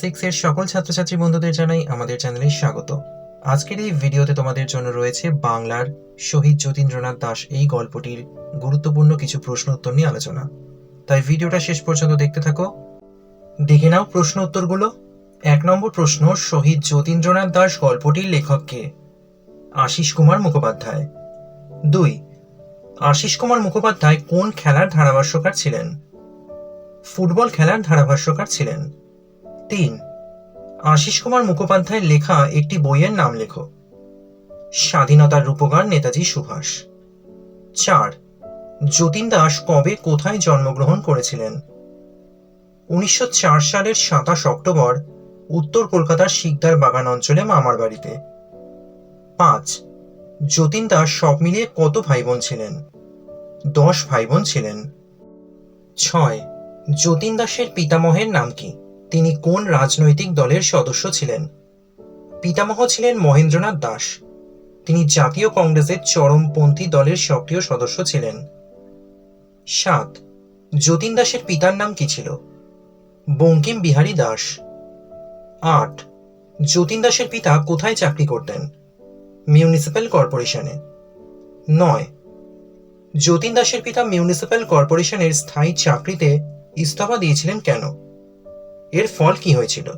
Six এর সকল ছাত্রছাত্রী বন্ধুদের জানাই আমাদের চ্যানেলে স্বাগত। আজকের এই ভিডিওতে তোমাদের জন্য রয়েছে বাংলার শহীদ যতীন্দ্রনাথ দাস এই গল্পটির গুরুত্বপূর্ণ কিছু প্রশ্ন উত্তর নিয়ে আলোচনা। তাই ভিডিওটা শেষ পর্যন্ত দেখতে থাকো। দেখে নাও প্রশ্ন উত্তরগুলো। এক নম্বর প্রশ্ন, শহীদ যতীন্দ্রনাথ দাস গল্পটির লেখক কে? আশিস কুমার মুখোপাধ্যায়। দুই, আশিস কুমার মুখোপাধ্যায় কোন খেলার ধারাভাষ্যকার ছিলেন? ফুটবল খেলার ধারাভাষ্যকার ছিলেন। তিন আশিস কুমার মুখোপাধ্যায়ের লেখা একটি বইয়ের নাম লেখো। স্বাধীনতার রূপকার নেতাজি সুভাষ। চার, যতীন দাস কবে কোথায় জন্মগ্রহণ করেছিলেন? উনিশশো চার সালের সাতাশ অক্টোবর, উত্তর কলকাতার শিকদার বাগান অঞ্চলে মামার বাড়িতে। পাঁচ, যতীন দাস সব মিলিয়ে কত ভাই বোন ছিলেন? দশ ভাই বোন ছিলেন। ছয়, যতীন দাসের পিতামহের নাম কি? তিনি কোন রাজনৈতিক দলের সদস্য ছিলেন? পিতামহ ছিলেন মহেন্দ্রনাথ দাস। তিনি জাতীয় কংগ্রেসের চরমপন্থী দলের সক্রিয় সদস্য ছিলেন। সাত, যতীন দাসের পিতার নাম কি ছিল? বঙ্কিম বিহারী দাস। আট, যতীন দাসের পিতা কোথায় চাকরি করতেন? মিউনিসিপ্যাল কর্পোরেশনে। নয়, যতীন দাসের পিতা মিউনিসিপ্যাল কর্পোরেশনের স্থায়ী চাকরিতে ইস্তফা দিয়েছিলেন কেন? এর ফল কি হয়েছিল?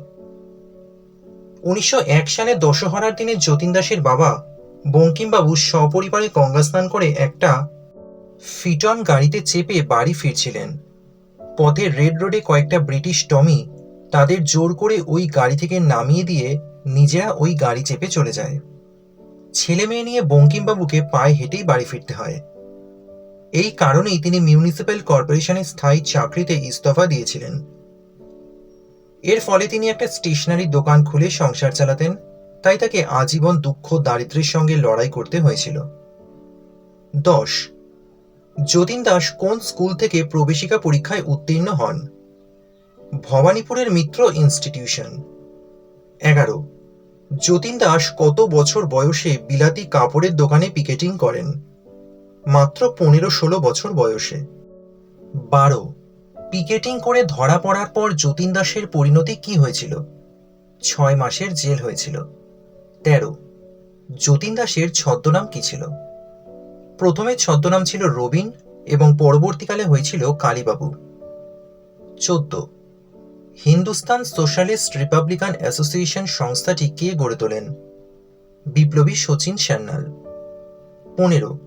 উনিশশো এক সালে দশহরার দিনে যতীন দাসের বাবা বঙ্কিমবাবু সপরিবারে গঙ্গা স্নান করে একটা ফিটন গাড়িতে চেপে বাড়ি ফিরছিলেন। পথে রেড রোডে কয়েকটা ব্রিটিশ টমি তাদের জোর করে ওই গাড়ি থেকে নামিয়ে দিয়ে নিজেরা ওই গাড়ি চেপে চলে যায়। ছেলে মেয়ে নিয়ে বঙ্কিমবাবুকে পায়ে হেঁটেই বাড়ি ফিরতে হয়। এই কারণেই তিনি মিউনিসিপ্যাল কর্পোরেশনের স্থায়ী চাকরিতে ইস্তফা দিয়েছিলেন। এর ফলে তিনি একটা স্টেশনারি দোকান খুলে সংসার চালাতেন, তাই তাকে আজীবন দুঃখ দারিদ্র্যের সঙ্গে লড়াই করতে হয়েছিল। দশ, যতীন দাস কোন স্কুল থেকে প্রবেশিকা পরীক্ষায় উত্তীর্ণ হন? ভবানীপুরের মিত্র ইনস্টিটিউশন। এগারো, যতীন দাস কত বছর বয়সে বিলাতি কাপড়ের দোকানে পিকেটিং করেন? মাত্র পনেরো ষোলো বছর বয়সে। বারো পিকেটিং করে ধরা পড়ার পর যতীন দাসের পরিণতি কি হয়েছিল? ছয় মাসের জেল হয়েছিল। তেরো। যতীন দাসের ছদ্মনাম কি ছিল? প্রথমে ছদ্মনাম ছিল রবিন এবং পরবর্তীকালে হয়েছিল কালীবাবু। চোদ্দ। হিন্দুস্তান সোশ্যালিস্ট রিপাবলিকান অ্যাসোসিয়েশন সংস্থাটি কে গড়ে তোলেন? বিপ্লবী শচীন সান্যাল। পনেরো।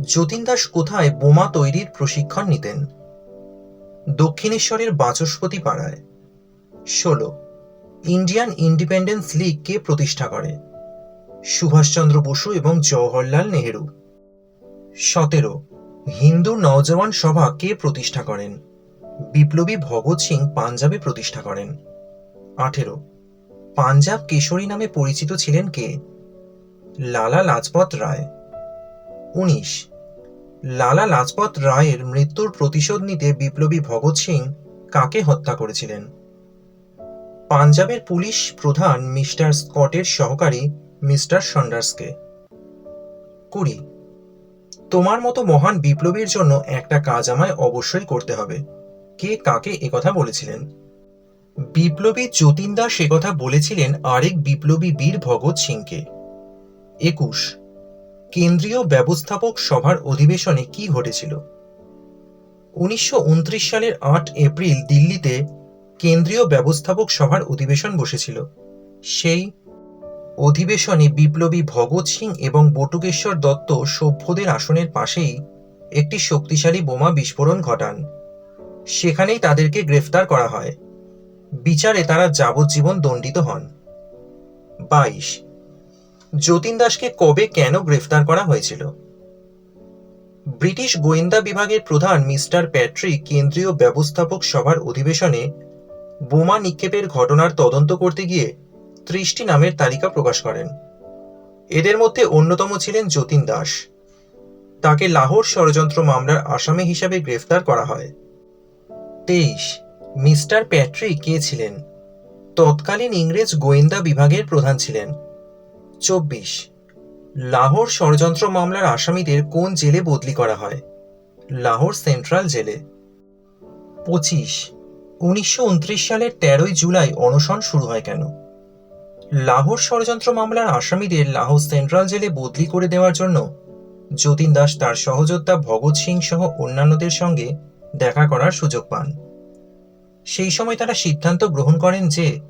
যতীন দাস কোথায় বোমা তৈরির প্রশিক্ষণ নিতেন? দক্ষিণেশ্বরের বাচস্পতি পাড়ায় ষোলো, ইন্ডিয়ান ইন্ডিপেন্ডেন্স লীগ কে প্রতিষ্ঠা করে। সুভাষচন্দ্র বসু এবং জওহরলাল নেহেরু। সতেরো, হিন্দু নওজওয়ান সভা কে প্রতিষ্ঠা করেন। বিপ্লবী ভগৎ সিং পাঞ্জাবে প্রতিষ্ঠা করেন। আঠেরো, পাঞ্জাব কেশরী নামে পরিচিত ছিলেন কে? লালা লাজপত রায়। উনিশ লালা লাজপত রায়ের মৃত্যুর প্রতিশোধ নিতে বিপ্লবী ভগৎ সিং কাকে হত্যা করেছিলেন? পাঞ্জাবের পুলিশ প্রধান মিস্টার স্কটের সহকারী মিস্টার সন্ডার্সকে। কুড়ি, তোমার মতো মহান বিপ্লবীর জন্য একটা কাজ আমায় অবশ্যই করতে হবে। কে কাকে একথা বলেছিলেন? বিপ্লবী যতীন দাস একথা বলেছিলেন আরেক বিপ্লবী বীর ভগৎ সিংকে। একুশ কেন্দ্রীয় ব্যবস্থাপক সভার অধিবেশনে কি ঘটেছিল? উনিশশো উনত্রিশ সালের আট এপ্রিল দিল্লিতে কেন্দ্রীয় ব্যবস্থাপক সভার অধিবেশন বসেছিল। সেই অধিবেশনে বিপ্লবী ভগৎ সিং এবং বটুকেশ্বর দত্ত সভ্যদের আসনের পাশেই একটি শক্তিশালী বোমা বিস্ফোরণ ঘটান। সেখানেই তাদেরকে গ্রেফতার করা হয়। বিচারে তারা যাবজ্জীবন দণ্ডিত হন। বাইশ যতীন দাসকে কবে কেন গ্রেফতার করা হয়েছিল? ব্রিটিশ গোয়েন্দা বিভাগের প্রধান মিস্টার প্যাট্রিক কেন্দ্রীয় ব্যবস্থাপক সভার অধিবেশনে বোমা নিক্ষেপের ঘটনার তদন্ত করতে গিয়ে ত্রিশটি নামের তালিকা প্রকাশ করেন। এদের মধ্যে অন্যতম ছিলেন যতীন দাস। তাকে লাহোর ষড়যন্ত্র মামলার আসামি হিসাবে গ্রেফতার করা হয়। তেইশ, মিস্টার প্যাট্রিক কে ছিলেন? তৎকালীন ইংরেজ গোয়েন্দা বিভাগের প্রধান ছিলেন। চব্বিশ। লাহোর ষড়যন্ত্র মামলার আসামিদের কোন জেলে বদলি করা হয়? লাহোর সেন্ট্রাল জেলে। পঁচিশ। উনিশশো সালের তেরোই জুলাই অনশন শুরু হয় কেন? লাহোর ষড়যন্ত্র মামলার আসামিদের লাহোর সেন্ট্রাল জেলে বদলি করে দেওয়ার জন্য যতীন দাস তার সহযোদ্ধা ভগৎ সিং সহ অন্যান্যদের সঙ্গে দেখা করার সুযোগ পান। সেই সময় তারা সিদ্ধান্ত গ্রহণ করেন যে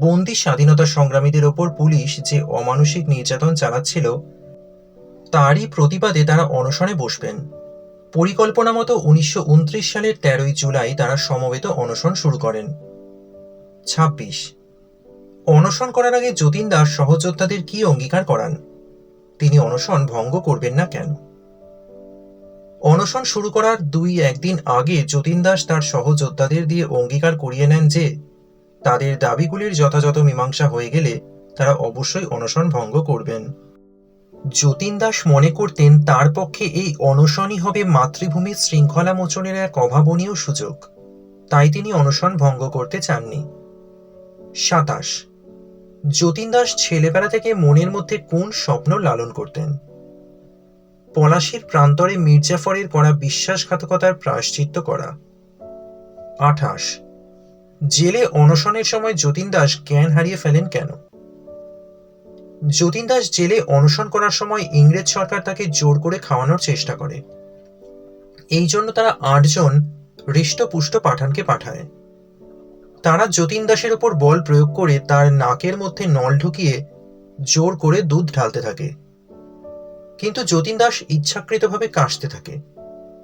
বন্দি স্বাধীনতা সংগ্রামীদের ওপর পুলিশ যে অমানসিক নির্যাতন চালাচ্ছিল, তারই প্রতিবাদে তারা অনশনে বসবেন। পরিকল্পনা মতো উনিশশো উনত্রিশ সালের তেরোই জুলাই তারা সমবেত অনশন শুরু করেন। ছাব্বিশ। অনশন করার আগে যতীন দাস সহযোদ্ধাদের কি অঙ্গীকার করান? তিনি অনশন ভঙ্গ করবেন না কেন? অনশন শুরু করার দুই একদিন আগে যতীন দাস তার সহযোদ্ধাদের দিয়ে অঙ্গীকার করিয়ে নেন যে তাদের দাবিগুলির যথাযথ মীমাংসা হয়ে গেলে তারা অবশ্যই অনশন ভঙ্গ করবেন। যতীন দাস মনে করতেন তার পক্ষে এই অনশনই হবে মাতৃভূমির শৃঙ্খলা মোচনের এক অভাবনীয় সুযোগ। তাই তিনি অনশন ভঙ্গ করতে চাননি। সাতাশ। যতীন দাস ছেলেবেলা থেকে মনের মধ্যে কোন স্বপ্ন লালন করতেন? পলাশির প্রান্তরে মির্জাফরের করা বিশ্বাসঘাতকতার প্রায়শ্চিত্ত করা। আঠাশ। জেলে অনশনের সময় যতীন দাস জ্ঞান হারিয়ে ফেলেন কেন? যতীন দাস জেলে অনশন করার সময় ইংরেজ সরকার তাকে জোর করে খাওয়ানোর চেষ্টা করে। এই জন্য তারা আটজন হৃষ্টপুষ্ট পাঠানকে পাঠায়। তারা যতীন দাসের উপর বল প্রয়োগ করে তার নাকের মধ্যে নল ঢুকিয়ে জোর করে দুধ ঢালতে থাকে। কিন্তু যতীন দাস ইচ্ছাকৃতভাবে কাশতে থাকে।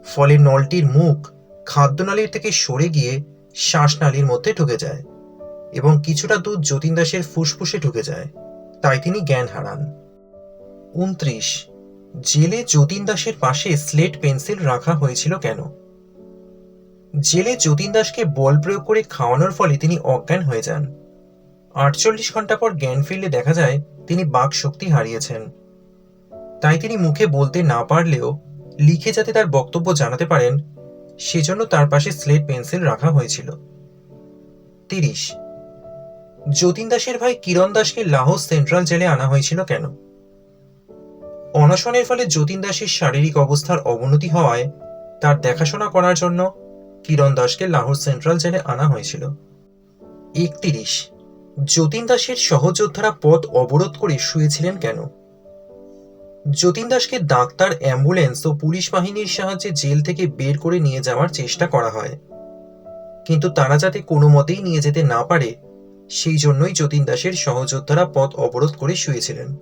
ফলে নলটির মুখ খাদ্যনালীর থেকে সরে গিয়ে শ্বাসনালীর মধ্যে ঢুকে যায় এবং কিছুটা দূর যতীন দাসের ফুসফুসে ঢুকে যায়। তাই তিনি জ্ঞান হারান। উনত্রিশ। জেলে যতীন দাসের পাশে স্লেট পেন্সিল রাখা হয়েছিল কেন? জেলে যতীন দাসকে বল প্রয়োগ করে খাওয়ানোর ফলে তিনি অজ্ঞান হয়ে যান। আটচল্লিশ ঘণ্টা পর জ্ঞান ফিরলে দেখা যায় তিনি বাক শক্তি হারিয়েছেন। তাই তিনি মুখে বলতে না পারলেও লিখে যাতে তার বক্তব্য জানাতে পারেন সেজন্য তার পাশে স্লেট পেন্সিল রাখা হয়েছিল। তিরিশ। যতীন দাসের ভাই কিরণ দাসকে লাহোর সেন্ট্রাল জেলে আনা হয়েছিল কেন? অনশনের ফলে যতীন দাসের শারীরিক অবস্থার অবনতি হওয়ায় তার দেখাশোনা করার জন্য কিরণ দাসকে লাহোর সেন্ট্রাল জেলে আনা হয়েছিল। একত্রিশ। যতীন দাসের সহযোদ্ধারা পথ অবরোধ করে শুয়েছিলেন কেন? যতীন দাসকে ডাক্তার, অ্যাম্বুলেন্স ও পুলিশ বাহিনীর সাহায্যে জেল থেকে বের করে নিয়ে যাওয়ার চেষ্টা করা হয়। কিন্তু তারা যাতে কোনো মতেই নিয়ে যেতে না পারে, সেই জন্যই যতীন দাসের সহযোদ্ধারা পথ অবরোধ করে শুয়েছিলেন।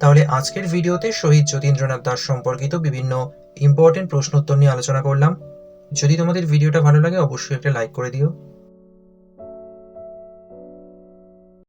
তাহলে আজকের ভিডিওতে শহীদ যতীন্দ্রনাথ দাস সম্পর্কিত বিভিন্ন ইম্পর্টেন্ট প্রশ্ন উত্তর নিয়ে আলোচনা করলাম। যদি তোমাদের ভিডিওটা ভালো লাগে, অবশ্যই একটা লাইক করে দিও।